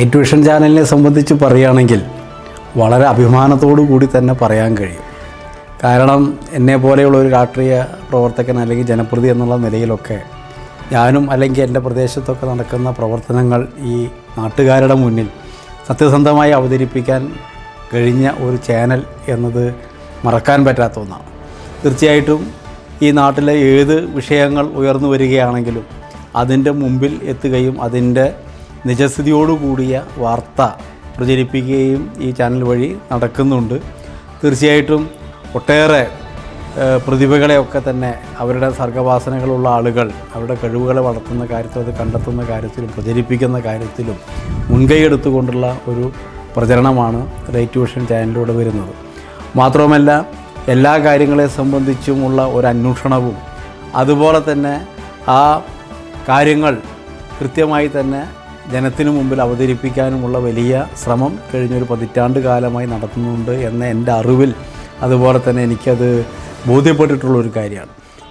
Rate vision ചാനലിനെ സംബന്ധിച്ച് പറയുകയാണെങ്കിൽ വളരെ അഭിമാനത്തോടു കൂടി തന്നെ പറയാൻ കഴിയും. കാരണം എന്നെ പോലെയുള്ള ഒരു രാഷ്ട്രീയ പ്രവർത്തകൻ അല്ലെങ്കിൽ ജനപ്രതി എന്നുള്ള നിലയിലൊക്കെ ഞാനും അല്ലെങ്കിൽ എന്റെ പ്രദേശത്തൊക്കെ നടക്കുന്ന പ്രവർത്തനങ്ങൾ ഈ നാട്ടുകാരുടെ മുന്നിൽ സത്യസന്ധമായി അവതരിപ്പിക്കാൻ കഴിഞ്ഞ ഒരു ചാനൽ എന്നത് മറക്കാൻ പറ്റാത്ത ഒന്നാണ്. തീർച്ചയായിട്ടും ഈ നാട്ടിലെ ഏത് വിഷയങ്ങൾ ഉയർന്നു വരികയാണെങ്കിലും അതിന്റെ മുമ്പിൽ എത്തുകയും അതിന്റെ നിജസ്ഥിതിയോടുകൂടിയ വാർത്ത പ്രചരിപ്പിക്കുകയും ഈ ചാനൽ വഴി നടക്കുന്നുണ്ട്. തീർച്ചയായിട്ടും ഒട്ടേറെ പ്രതിഭകളെയൊക്കെ തന്നെ അവരുടെ സർഗവാസനകളുള്ള ആളുകൾ അവരുടെ കഴിവുകളെ വളർത്തുന്ന കാര്യത്തിൽ അത് കണ്ടെത്തുന്ന കാര്യത്തിലും പ്രചരിപ്പിക്കുന്ന കാര്യത്തിലും മുൻകൈ എടുത്തുകൊണ്ടുള്ള ഒരു പ്രചരണമാണ് റേറ്റ് ട്യൂഷൻ ചാനലിലൂടെ വരുന്നത്. മാത്രവുമല്ല എല്ലാ കാര്യങ്ങളെ സംബന്ധിച്ചുമുള്ള ഒരു അന്വേഷണവും അതുപോലെ തന്നെ ആ കാര്യങ്ങൾ കൃത്യമായി തന്നെ ജനത്തിനു മുമ്പിൽ അവതരിപ്പിക്കാനുമുള്ള വലിയ ശ്രമം കഴിഞ്ഞൊരു പതിറ്റാണ്ട് കാലമായി നടത്തുന്നുണ്ട് എന്ന എന്റെ അറിവിൽ അതുപോലെ തന്നെ എനിക്കത് ബോധ്യപ്പെട്ടിട്ടുള്ള ഒരു കാര്യമാണ്.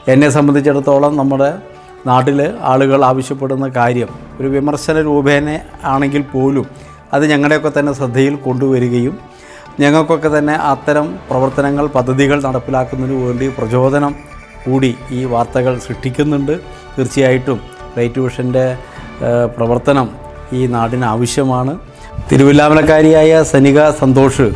എന്നെ സംബന്ധിച്ചിടത്തോളം നമ്മുടെ നാട്ടിൽ ആളുകൾ ആവശ്യപ്പെടുന്ന കാര്യം ഒരു വിമർശന രൂപേണ ആണെങ്കിൽ പോലും അത് ഞങ്ങളുടെയൊക്കെ തന്നെ ശ്രദ്ധയിൽ കൊണ്ടുവരികയും ഞങ്ങൾക്കൊക്കെ തന്നെ അത്തരം പ്രവർത്തനങ്ങൾ പദ്ധതികൾ നടപ്പിലാക്കുന്നതിന് വേണ്ടി പ്രചോദനം കൂടി ഈ വാർത്തകൾ സൃഷ്ടിക്കുന്നുണ്ട്. തീർച്ചയായിട്ടും റേറ്റ് വിഷന്റെ പ്രവർത്തനം ഈ നാടിന് ആവശ്യമാണ് തിരുവില്ലാമലക്കാരിയായ സനിക സന്തോഷ്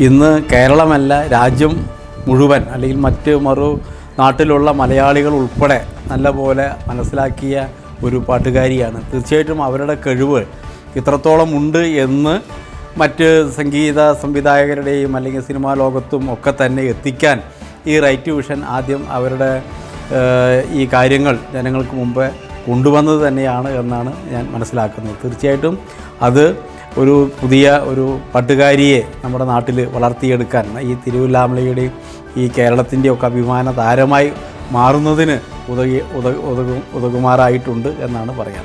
ഇന്ന് കേരളമല്ല രാജ്യം മുഴുവൻ അല്ലെങ്കിൽ മറ്റ് മറു നാട്ടിലുള്ള മലയാളികൾ ഉൾപ്പെടെ നല്ലപോലെ മനസ്സിലാക്കിയ ഒരു പാട്ടുകാരിയാണ്. തീർച്ചയായിട്ടും അവരുടെ കഴിവ് ഇത്രത്തോളം ഉണ്ട് എന്ന് മറ്റ് സംഗീത സംവിധായകരുടെയും അല്ലെങ്കിൽ സിനിമാ ലോകത്തും ഒക്കെ തന്നെ എത്തിക്കാൻ ഈ റൈറ്റ് വിഷൻ ആദ്യം അവരുടെ ഈ കാര്യങ്ങൾ ജനങ്ങൾക്ക് മുമ്പ് കൊണ്ടുവന്നത് തന്നെയാണ് എന്നാണ് ഞാൻ മനസ്സിലാക്കുന്നത്. തീർച്ചയായിട്ടും അത് ഒരു പുതിയ ഒരു പട്ടുകാരിയെ നമ്മുടെ നാട്ടിൽ വളർത്തിയെടുക്കാൻ ഈ തിരുവില്ലാമലയുടെയും ഈ കേരളത്തിന്റെയും ഒക്കെ അഭിമാന താരമായി മാറുന്നതിന് ഉതകി ഉത ഉതകും ഉതകുമാറായിട്ടുണ്ട് എന്നാണ് പറയാൻ.